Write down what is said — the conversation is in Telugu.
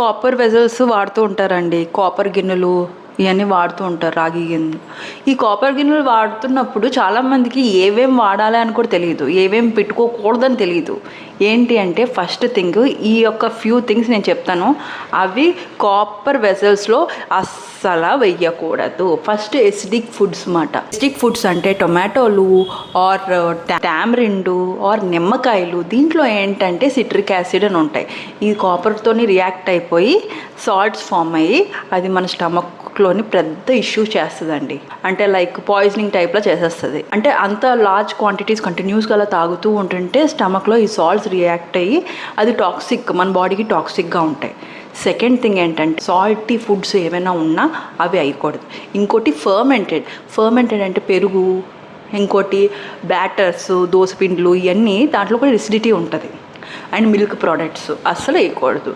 కాపర్ వెజల్స్ వాడుతూ ఉంటారండి. కాపర్ గిన్నెలు ఇవన్నీ వాడుతూ ఉంటారు రాగి గిన్నెలు ఈ కాపర్ గిన్నెలు వాడుతున్నప్పుడు చాలామందికి ఏవేం వాడాలి అని కూడా తెలియదు. ఏవేం పెట్టుకోకూడదని తెలియదు. ఏంటి అంటే ఫస్ట్ థింగ్ ఈ యొక్క ఫ్యూ థింగ్స్ నేను చెప్తాను. అవి కాపర్ వెజల్స్లో అస్సలు వెయ్యకూడదు. ఫస్ట్ ఎసిడిక్ ఫుడ్స్ మాట. ఎసిడిక్ ఫుడ్స్ అంటే టొమాటోలు ఆర్ టామరిండు ఆర్ నిమ్మకాయలు. దీంట్లో ఏంటంటే సిట్రిక్ యాసిడ్ అని ఉంటాయి. ఈ కాపర్తోని రియాక్ట్ అయిపోయి సాల్ట్స్ ఫామ్ అయ్యి అది మన స్టమక్ స్టమక్లోని పెద్ద ఇష్యూ చేస్తుందండి. అంటే లైక్ పాయిజనింగ్ టైప్లో చేసేస్తుంది. అంటే అంత లార్జ్ క్వాంటిటీస్ కంటిన్యూస్గా అలా తాగుతూ ఉంటుంటే స్టమక్లో ఈ సాల్ట్స్ రియాక్ట్ అయ్యి అది టాక్సిక్ మన బాడీకి టాక్సిక్గా ఉంటాయి. సెకండ్ థింగ్ ఏంటంటే సాల్టీ ఫుడ్స్ ఏమైనా ఉన్నా అవి అయ్యకూడదు ఇంకోటి ఫర్మెంటెడ్ ఫర్మెంటెడ్ అంటే పెరుగు ఇంకోటి బ్యాటర్స్ దోసపిండ్లు ఇవన్నీ దాంట్లో కూడా ఎసిడిటీ ఉంటుంది. అండ్ మిల్క్ ప్రోడక్ట్స్ అస్సలు వేయకూడదు.